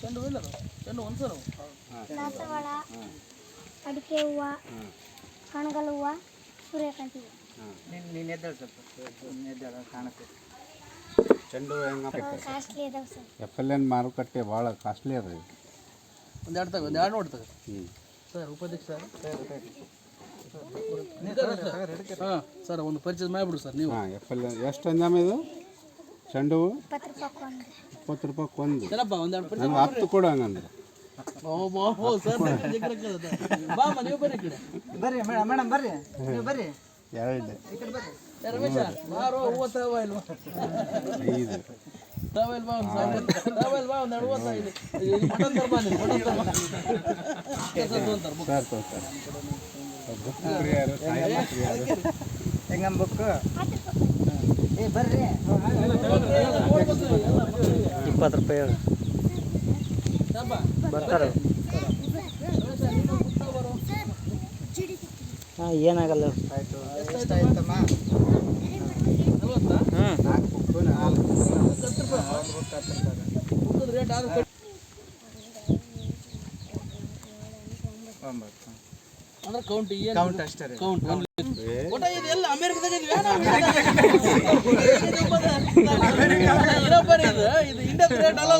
ಚೆಂಡು ಇಲ್ಲ ಚೆಂಡು ಒಂದು ಸರ್ ದಾಸವಾಳ ಅಡಿಕೆ ಹೂವು ಕಣಗಲ ಹೂವು ಸೂರ್ಯಕಾಂತಿ ಹೂವು ನೀನು ಎದ್ದೇಳು ಸ್ವಲ್ಪ ನೀನು ಎದ್ದೇಳು ಕಾಣುತ್ತೆ ಚೆಂಡು ಹೆಂಗ ಕಾಸ್ಟ್ಲಿ ಇದಾವೆ ಸರ್ ಎಫ್ ಎಲ್ ಎನ್ ಮಾರುಕಟ್ಟೆ ಭಾಳ ಕಾಸ್ಟ್ಲಿ ಅದ ಇದು ಒಂದು ಎರಡು ತಗೋ ಒಂದು ಎರಡು ನೋಡ್ತದೆ ಹ್ಞೂ ಸರ್ ಉಪಾಧ್ಯಕ್ಷ ಸರ್ ಹಾಂ ಸರ್ ಒಂದು ಪರ್ಚೇಸ್ ಮಾಡಿಬಿಡು ಸರ್ ನೀವು ಹಾಂ ಎಫ್ ಎಲ್ ಎನ್ ಎಷ್ಟು ಅಂಜಾಮ ಇದು ಚೆಂಡು ಹೂವು ಇಪ್ಪತ್ತು ರೂಪಾಯಿ ಕೊಂದು ಇಪ್ಪತ್ತು ರೂಪಾಯಿ ಒಂದು. ಏನಪ್ಪ ಒಂದು ಎರಡು ಪರ್ಚೇಸ್ ನಂಗೆ ಹತ್ತು ಕೊಡು ಹಂಗಂದ್ರೆ. ಓ ಬಾ ಓ ಸರ್ ಬಾ ಮ ನೀವು ಕಡೆ. ಬರ್ರಿ ಮೇಡಮ್ ಮೇಡಮ್ ಬರ್ರಿ. ನೀವು ಬರ್ರಿ. ಎರಡು ಐದು. ಸರ್ ಪ್ರಿಯರು ಪ್ರಿಯರು ಬುಕ್ ಏ ಬರ್ರಿ. ಇಪ್ಪತ್ತು ರೂಪಾಯಿ ಹೇಳು. ಬರ್ತಾರೆ. ಹಾಂ ಏನಾಗಲ್ಲ. ಅಂದ್ರೆ ಕೌಂಟ್ ಏನು? ಕೌಂಟ್ ಅಷ್ಟೇ ಕೌಂಟ್ ಎಲ್ಲ ಅಮೆರಿಕದಾಗ ಇದೆಯಾ ಇರೋಬ್ಬರಿ ಇದು ಇದು ಇಂಡಿಯಾದ ರೇಟ್ ಅಲ್ಲಲ್ಲ ಸರ್ ಇದು ಸರ್ ಹೌದು ಹೌದು ರೀ ಎಲ್ಲಿ ನಾವು ಯಾಕಡೆ ಬಂದ್ವಿ ಇಲ್ಲಿ ಇದೆ ಅದು ಬೆಳೆ ಬೆಳೆದ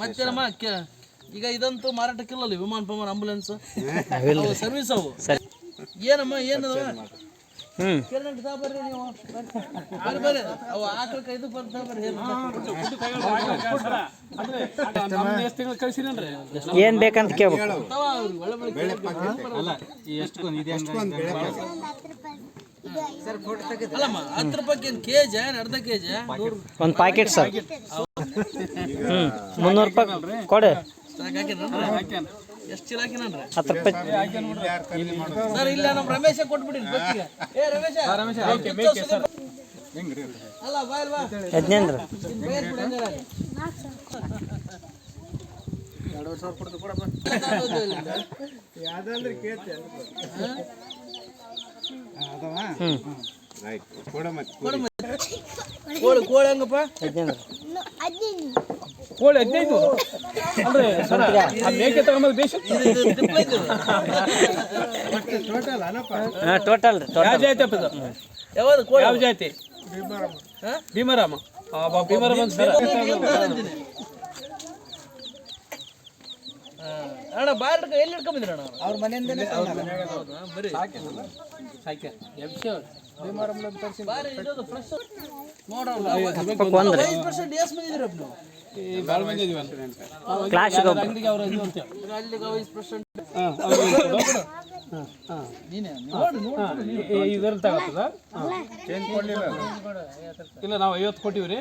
ಮತ್ತೇನಮ್ಮ ಈಗ ಇದಂತೂ ಮಾರಾಟಕ್ಕಿಲ್ಲಲ್ಲ ವಿಮಾನ ಪಮಾನ ಆಂಬುಲೆನ್ಸ್ ಸರ್ವಿಸ್ ಅವು ಏನಮ್ಮ ಏನದ? ಏನ್? ಬೇಕಂತ ಕೇಳ್ಬೇಕು. ಅಲ್ಲಮ್ಮ ಹತ್ತು ರೂಪಾಯಿ ಏನು ಕೆ ಜಿ ಏನು ಅರ್ಧ ಕೆ ಜಿ ಒಂದು ಪ್ಯಾಕೆಟ್ ಸರ್ ಹ್ಞೂ ಮುನ್ನೂರು ರೂಪಾಯಿ ಕೊಡು. ಎಷ್ಟು ಚೀಲ ಹಾಕಿನನ್ರಿ ಹತ್ತು ರೂಪಾಯಿ. ಸರ್ ಇಲ್ಲ ನಮ್ಮ ರಮೇಶ ಕೊಟ್ಬಿಡಿ ಏ ರಮೇಶ. ಅಲ್ಲ ಬಾ ಸಾವಿರ ಕೊಡ್ತು ಕೊಡಪ್ಪ ಹ್ಞೂ ಆಯ್ತು ಕೋಳಿ ಕೋಳಿ ಹೆಂಗಪ್ಪ? ಕೋಳಿ ಹದಿನೈದು. ಅಂದ್ರೆ ಸರ ಆ ಮೇಕೆ ತಗೊಂಬಂದು ಬೇಸಿ ಇದು ಇದು ಇದು. ಹಾಂ ಟೋಟಲ್ ಯಾವ ಟೋಟಲ್ ಜಾತಿ ಅಪ್ಪ ಇದು? ಯಾವ್ದು ಕೋಳಿ? ಯಾವ ಜಾತಿ? ಹಾ? ಭೀಮರಾಮ. ಆ, ಬಾ- ಭೀಮರಾಮ ಸರ. ಹಾ. ಅಣ್ಣ ಬಾರ್ ಹಿಡ್ಕ ಎಲ್ಲಿ ಹಿಡ್ಕೊಂಬಂದ್ರಿ ಅಣ್ಣ? ಅವ್ರ ಮನೆಯಿಂದನೇ ಬರೀ. ಫ್ರೆಶ್ ಐದು ಪರ್ಸೆಂಟ್ ಬಂದಿದ್ದೀರಪ್ಪ ನೀವು ಕ್ಲಾಸಿಗೆ ಅಲ್ಲಿಗೆ ಐದು ಪರ್ಸೆಂಟ್ ಇಲ್ಲ ನಾವು ಐವತ್ತು ಕೊಟ್ಟಿವಿ